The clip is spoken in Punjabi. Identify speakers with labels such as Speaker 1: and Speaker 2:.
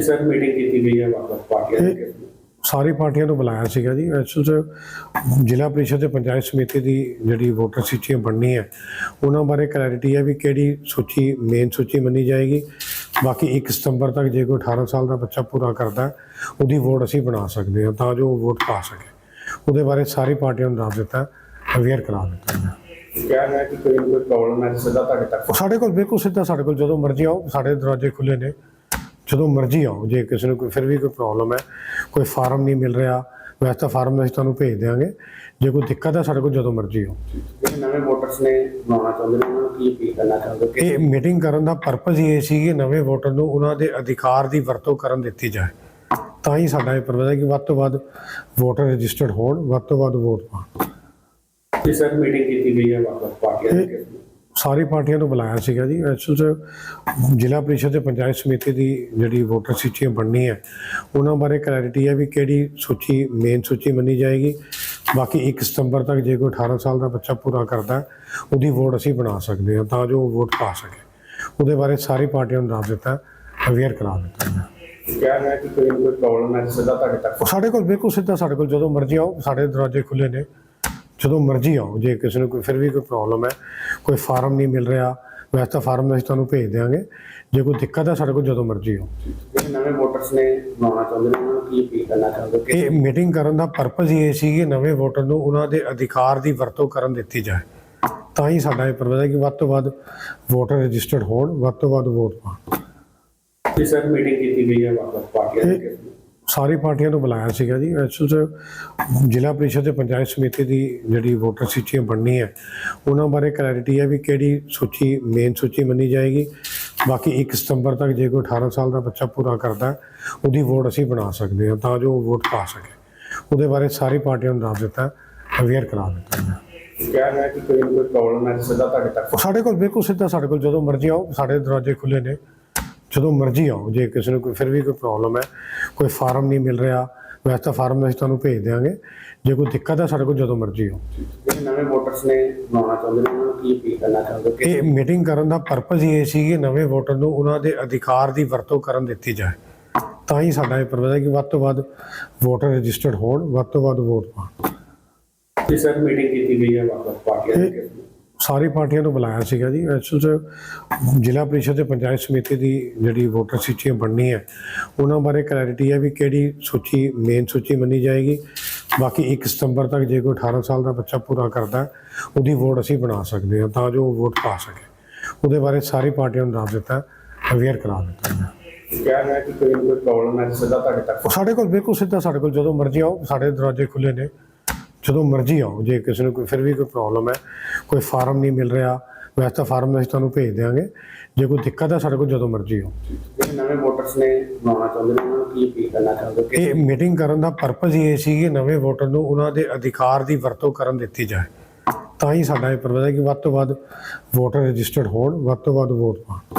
Speaker 1: ਸਰ ਮੀਟਿੰਗ ਕੀਤੀ ਗਈ ਹੈ ਵੱਖ-ਵੱਖ ਪਾਰਟੀਆਂ ਦੀ
Speaker 2: ਸਾਰੀ ਪਾਰਟੀਆਂ ਨੂੰ ਬੁਲਾਇਆ ਸੀਗਾ ਜੀ। ਐਕਚੁਅਲ 'ਚ ਜ਼ਿਲ੍ਹਾ ਪ੍ਰੀਸ਼ਦ ਤੇ ਪੰਚਾਇਤ ਸਮਿਤੀ ਦੀ ਜਿਹੜੀ ਵੋਟਰ ਸੂਚੀ ਬਣਨੀ ਹੈ ਉਹਨਾਂ ਬਾਰੇ ਕਲੈਰਿਟੀ ਹੈ ਵੀ ਕਿਹੜੀ ਸੂਚੀ ਮੇਨ ਸੂਚੀ ਮੰਨੀ ਜਾਏਗੀ। ਬਾਕੀ 1 ਸਤੰਬਰ ਤੱਕ ਜੇ ਕੋਈ 18 ਸਾਲ ਦਾ ਬੱਚਾ ਪੂਰਾ ਕਰਦਾ ਹੈ, ਉਹਦੀ ਵੋਟ ਅਸੀਂ ਬਣਾ ਸਕਦੇ ਹਾਂ ਤਾਂ ਜੋ ਉਹ ਵੋਟ ਪਾ ਸਕੇ। ਉਹਦੇ ਬਾਰੇ ਸਾਰੀ ਪਾਰਟੀਆਂ ਨੂੰ ਦੱਸ ਦਿੱਤਾ ਅਵੇਅਰ ਕਰਾ ਦਿੱਤਾ। ਗਿਆ
Speaker 1: ਕਿਹਾ ਗਿਆ ਕਿ ਕੋਈ ਪ੍ਰੋਬਲਮ ਹੈ ਤਾਂ ਸਿੱਧਾ ਤੁਹਾਡੇ ਤੱਕ
Speaker 2: ਸਾਡੇ ਕੋਲ ਬਿਲਕੁਲ ਸਿੱਧਾ ਸਾਡੇ ਕੋਲ ਜਦੋਂ ਮਰਜ਼ੀ ਆਓ ਸਾਡੇ ਦਰਵਾਜ਼ੇ ਖੁੱਲੇ ਨੇ। ਜਦੋਂ ਮਰਜ਼ੀ ਆਓ ਜੇ ਕਿਸੇ ਨੂੰ ਕੋਈ ਫਿਰ ਵੀ ਕੋਈ ਪ੍ਰੋਬਲਮ ਹੈ ਕੋਈ ਫਾਰਮ ਨਹੀਂ ਮਿਲ ਰਿਹਾ ਵੈਸੇ ਤਾਂ ਫਾਰਮ ਅਸੀਂ ਤੁਹਾਨੂੰ ਭੇਜ ਦਿਆਂਗੇ। ਜੇ ਕੋਈ ਦਿੱਕਤ ਹੈ ਸਾਡੇ ਕੋਲ ਜਦੋਂ ਮਰਜ਼ੀ ਆਓ।
Speaker 1: ਜਿਹੜੇ ਨਵੇਂ ਵੋਟਰਸ ਨੇ ਬਣਾਉਣਾ ਚਾਹੁੰਦੇ ਨੇ ਉਹਨਾਂ ਨੂੰ ਕੀ ਅਪੀਲ ਕਰਨਾ ਚਾਹੁੰਦੇ ਕਿ
Speaker 2: ਇਹ ਮੀਟਿੰਗ ਕਰਨ ਦਾ ਪਰਪਸ ਇਹ ਸੀ ਕਿ ਨਵੇਂ ਵੋਟਰ ਨੂੰ ਉਹਨਾਂ ਦੇ ਅਧਿਕਾਰ ਦੀ ਵਰਤੋਂ ਕਰਨ ਦਿੱਤੀ ਜਾਏ। ਤਾਂ ਹੀ ਸਾਡਾ ਇਹ ਪਰਪਸ ਹੈ ਕਿ ਵੱਧ ਤੋਂ ਵੱਧ ਵੋਟਰ ਰਜਿਸਟਰਡ ਹੋਣ ਵੱਧ ਤੋਂ ਵੱਧ ਵੋਟ ਪਾਉਣ।
Speaker 1: ਜੀ ਸਰ ਮੀਟਿੰਗ ਕੀਤੀ ਗਈ ਹੈ ਵੱਖ-ਵੱਖ ਪਾਰਟੀਆਂ ਦੀ
Speaker 2: ਸਾਰੀ ਪਾਰਟੀਆਂ ਨੂੰ ਬੁਲਾਇਆ ਸੀਗਾ ਜੀ। ਐਕਚੁਅਲ ਜ਼ਿਲ੍ਹਾ ਪ੍ਰੀਸ਼ਦ ਤੇ ਪੰਚਾਇਤ ਸਮਿਤੀ ਦੀ ਜਿਹੜੀ ਵੋਟਰ ਸੂਚੀ ਬਣਨੀ ਹੈ ਉਹਨਾਂ ਬਾਰੇ ਕਲੈਰਿਟੀ ਹੈ ਵੀ ਕਿਹੜੀ ਸੂਚੀ ਮੇਨ ਸੂਚੀ ਮੰਨੀ ਜਾਏਗੀ। ਬਾਕੀ 1 ਸਤੰਬਰ ਤੱਕ ਜੇ ਕੋਈ 18 ਸਾਲ ਦਾ ਬੱਚਾ ਪੂਰਾ ਕਰਦਾ ਹੈ, ਉਹਦੀ ਵੋਟ ਅਸੀਂ ਬਣਾ ਸਕਦੇ ਹਾਂ ਤਾਂ ਜੋ ਉਹ ਵੋਟ ਪਾ ਸਕੇ। ਉਹਦੇ ਬਾਰੇ ਸਾਰੀ ਪਾਰਟੀਆਂ ਨੂੰ ਦੱਸ ਦਿੱਤਾ ਅਵੇਅਰ ਕਰਾ ਦਿੱਤਾ।
Speaker 1: ਕਿਹਾ ਗਿਆ ਕਿ ਕੋਈ ਪ੍ਰੋਬਲਮ ਹੈ ਸਿੱਧਾ ਤੁਹਾਡੇ ਤੱਕ
Speaker 2: ਸਾਡੇ ਕੋਲ ਬਿਲਕੁਲ ਸਿੱਧਾ ਸਾਡੇ ਕੋਲ ਜਦੋਂ ਮਰਜ਼ੀ ਆਓ ਸਾਡੇ ਦਰਵਾਜ਼ੇ ਖੁੱਲੇ ਨੇ। ਜਦੋਂ ਮਰਜ਼ੀ ਆਓ ਜੇ ਕਿਸੇ ਨੂੰ ਕੋਈ ਫਿਰ ਵੀ ਕੋਈ ਪ੍ਰੋਬਲਮ ਹੈ ਕੋਈ ਫਾਰਮ ਨਹੀਂ ਮਿਲ ਰਿਹਾ ਵੈਸੇ ਤਾਂ ਫਾਰਮ ਅਸੀਂ ਤੁਹਾਨੂੰ ਭੇਜ ਦਿਆਂਗੇ। ਜੇ ਕੋਈ ਦਿੱਕਤ ਹੈ ਸਾਡੇ ਕੋਲ ਜਦੋਂ ਮਰਜ਼ੀ ਆਓ।
Speaker 1: ਜਿਹੜੇ ਨਵੇਂ ਵੋਟਰਸ ਨੇ ਬਣਾਉਣਾ ਚਾਹੁੰਦੇ ਨੇ ਉਹਨਾਂ ਨੂੰ ਕੀ ਅਪੀਲ ਕਰਨਾ ਚਾਹੁੰਦੇ ਕਿ
Speaker 2: ਇਹ ਮੀਟਿੰਗ ਕਰਨ ਦਾ ਪਰਪਸ ਇਹ ਸੀ ਕਿ ਨਵੇਂ ਵੋਟਰ ਨੂੰ ਉਹਨਾਂ ਦੇ ਅਧਿਕਾਰ ਦੀ ਵਰਤੋਂ ਕਰਨ ਦਿੱਤੀ ਜਾਏ। ਤਾਂ ਹੀ ਸਾਡਾ ਇਹ ਪਰਪਸ ਹੈ ਕਿ ਵੱਧ ਤੋਂ ਵੱਧ ਵੋਟਰ ਰਜਿਸਟਰਡ ਹੋਣ ਵੱਧ ਤੋਂ ਵੱਧ ਵੋਟ ਪਾਉਣ।
Speaker 1: ਜੀ ਸਰ ਮੀਟਿੰਗ ਕੀਤੀ ਗਈ ਹੈ ਵੱਖ-ਵੱਖ ਪਾਰਟੀਆਂ ਦੀ
Speaker 2: ਸਾਰੀ ਪਾਰਟੀਆਂ ਨੂੰ ਬੁਲਾਇਆ ਸੀਗਾ ਜੀ। 'ਚ ਜ਼ਿਲ੍ਹਾ ਪ੍ਰੀਸ਼ਦ ਤੇ ਪੰਚਾਇਤ ਸਮਿਤੀ ਦੀ ਜਿਹੜੀ ਵੋਟਰ ਸੂਚੀ ਬਣਨੀ ਹੈ ਉਹਨਾਂ ਬਾਰੇ ਕਲੈਰਿਟੀ ਹੈ ਵੀ ਕਿਹੜੀ ਸੂਚੀ ਮੇਨ ਸੂਚੀ ਮੰਨੀ ਜਾਏਗੀ। ਬਾਕੀ 1 ਸਤੰਬਰ ਤੱਕ ਜੇ ਕੋਈ 18 ਸਾਲ ਦਾ ਬੱਚਾ ਪੂਰਾ ਕਰਦਾ ਹੈ, ਉਹਦੀ ਵੋਟ ਅਸੀਂ ਬਣਾ ਸਕਦੇ ਹਾਂ ਤਾਂ ਜੋ ਉਹ ਵੋਟ ਪਾ ਸਕੇ। ਉਹਦੇ ਬਾਰੇ ਸਾਰੀ ਪਾਰਟੀਆਂ ਨੂੰ ਦੱਸ ਦਿੱਤਾ ਅਵੇਅਰ ਕਰਾ ਦਿੱਤਾ।
Speaker 1: ਕਿਹਾ ਗਿਆ ਕਿ ਕੋਈ ਪ੍ਰੋਬਲਮ ਹੈ ਸਿੱਧਾ ਤੁਹਾਡੇ ਤੱਕ
Speaker 2: ਸਾਡੇ ਕੋਲ ਬਿਲਕੁਲ ਸਿੱਧਾ ਸਾਡੇ ਕੋਲ ਜਦੋਂ ਮਰਜ਼ੀ ਆਓ ਸਾਡੇ ਦਰਵਾਜ਼ੇ ਖੁੱਲੇ ਨੇ। ਜਦੋਂ ਮਰਜ਼ੀ ਆਓ ਜੇ ਕਿਸੇ ਨੂੰ ਕੋਈ ਫਿਰ ਵੀ ਕੋਈ ਪ੍ਰੋਬਲਮ ਹੈ ਕੋਈ ਫਾਰਮ ਨਹੀਂ ਮਿਲ ਰਿਹਾ ਵੈਸੇ ਤਾਂ ਫਾਰਮ ਅਸੀਂ ਤੁਹਾਨੂੰ ਭੇਜ ਦਿਆਂਗੇ। ਜੇ ਕੋਈ ਦਿੱਕਤ ਹੈ ਸਾਡੇ ਕੋਲ ਜਦੋਂ ਮਰਜ਼ੀ ਆਓ।
Speaker 1: ਜਿਹੜੇ ਨਵੇਂ ਵੋਟਰਸ ਨੇ ਬਣਾਉਣਾ ਚਾਹੁੰਦੇ ਨੇ ਉਹਨਾਂ ਨੂੰ ਕੀ ਅਪੀਲ ਕਰਨਾ ਚਾਹੁੰਦੇ ਕਿ
Speaker 2: ਇਹ ਮੀਟਿੰਗ ਕਰਨ ਦਾ ਪਰਪਸ ਇਹ ਸੀ ਕਿ ਨਵੇਂ ਵੋਟਰ ਨੂੰ ਉਹਨਾਂ ਦੇ ਅਧਿਕਾਰ ਦੀ ਵਰਤੋਂ ਕਰਨ ਦਿੱਤੀ ਜਾਏ। ਤਾਂ ਹੀ ਸਾਡਾ ਇਹ ਪਰਪਸ ਹੈ ਕਿ ਵੱਧ ਤੋਂ ਵੱਧ ਵੋਟਰ ਰਜਿਸਟਰਡ ਹੋਣ ਵੱਧ ਤੋਂ ਵੱਧ ਵੋਟ ਪਾਉਣ।
Speaker 1: ਜੀ ਸਰ ਮੀਟਿੰਗ ਕੀਤੀ ਗਈ ਹੈ ਵੱਖ-ਵੱਖ ਪਾਰਟੀਆਂ ਦੀ
Speaker 2: ਸਾਰੀ ਪਾਰਟੀਆਂ ਨੂੰ ਬੁਲਾਇਆ ਸੀਗਾ ਜੀ। ਐਕਚੁਅਲ 'ਚ ਜ਼ਿਲ੍ਹਾ ਪ੍ਰੀਸ਼ਦ ਤੇ ਪੰਚਾਇਤ ਸਮਿਤੀ ਦੀ ਜਿਹੜੀ ਵੋਟਰ ਸੂਚੀ ਬਣਨੀ ਹੈ ਉਹਨਾਂ ਬਾਰੇ ਕਲੈਰਿਟੀ ਹੈ ਵੀ ਕਿਹੜੀ ਸੂਚੀ ਮੇਨ ਸੂਚੀ ਮੰਨੀ ਜਾਏਗੀ। ਬਾਕੀ 1 ਸਤੰਬਰ ਤੱਕ ਜੇ ਕੋਈ 18 ਸਾਲ ਦਾ ਬੱਚਾ ਪੂਰਾ ਕਰਦਾ ਹੈ, ਉਹਦੀ ਵੋਟ ਅਸੀਂ ਬਣਾ ਸਕਦੇ ਹਾਂ ਤਾਂ ਜੋ ਉਹ ਵੋਟ ਪਾ ਸਕੇ। ਉਹਦੇ ਬਾਰੇ ਸਾਰੀ ਪਾਰਟੀਆਂ ਨੂੰ ਦੱਸ ਦਿੱਤਾ ਅਵੇਅਰ ਕਰਾ ਦਿੱਤਾ।
Speaker 1: ਕਿਹਾ ਗਿਆ ਕਿ ਕੋਈ ਪ੍ਰੋਬਲਮ ਹੈ ਸਿੱਧਾ ਤੁਹਾਡੇ ਤੱਕ
Speaker 2: ਸਾਡੇ ਕੋਲ ਬਿਲਕੁਲ ਸਿੱਧਾ ਸਾਡੇ ਕੋਲ ਜਦੋਂ ਮਰਜ਼ੀ ਆਓ ਸਾਡੇ ਦਰਵਾਜ਼ੇ ਖੁੱਲੇ ਨੇ। ਜਦੋਂ ਮਰਜ਼ੀ ਆਓ ਜੇ ਕਿਸੇ ਨੂੰ ਕੋਈ ਫਿਰ ਵੀ ਕੋਈ ਪ੍ਰੋਬਲਮ ਹੈ ਕੋਈ ਫਾਰਮ ਨਹੀਂ ਮਿਲ ਰਿਹਾ ਵੈਸੇ ਤਾਂ ਫਾਰਮ ਅਸੀਂ ਤੁਹਾਨੂੰ ਭੇਜ ਦਿਆਂਗੇ। ਜੇ ਕੋਈ ਦਿੱਕਤ ਹੈ ਸਾਡੇ ਕੋਲ ਜਦੋਂ ਮਰਜ਼ੀ ਆਓ।
Speaker 1: ਜਿਹੜੇ ਨਵੇਂ ਵੋਟਰਸ ਨੇ ਬਣਾਉਣਾ ਚਾਹੁੰਦੇ ਨੇ ਉਹਨਾਂ ਨੂੰ ਕੀ ਅਪੀਲ ਕਰਨਾ ਚਾਹੁੰਦੇ ਕਿ
Speaker 2: ਇਹ ਮੀਟਿੰਗ ਕਰਨ ਦਾ ਪਰਪਸ ਇਹ ਸੀ ਕਿ ਨਵੇਂ ਵੋਟਰ ਨੂੰ ਉਹਨਾਂ ਦੇ ਅਧਿਕਾਰ ਦੀ ਵਰਤੋਂ ਕਰਨ ਦਿੱਤੀ ਜਾਏ। ਤਾਂ ਹੀ ਸਾਡਾ ਇਹ ਪਰਪਸ ਹੈ ਕਿ ਵੱਧ ਤੋਂ ਵੱਧ ਵੋਟਰ ਰਜਿਸਟਰਡ ਹੋਣ ਵੱਧ ਤੋਂ ਵੱਧ ਵੋਟ ਪਾਉਣ।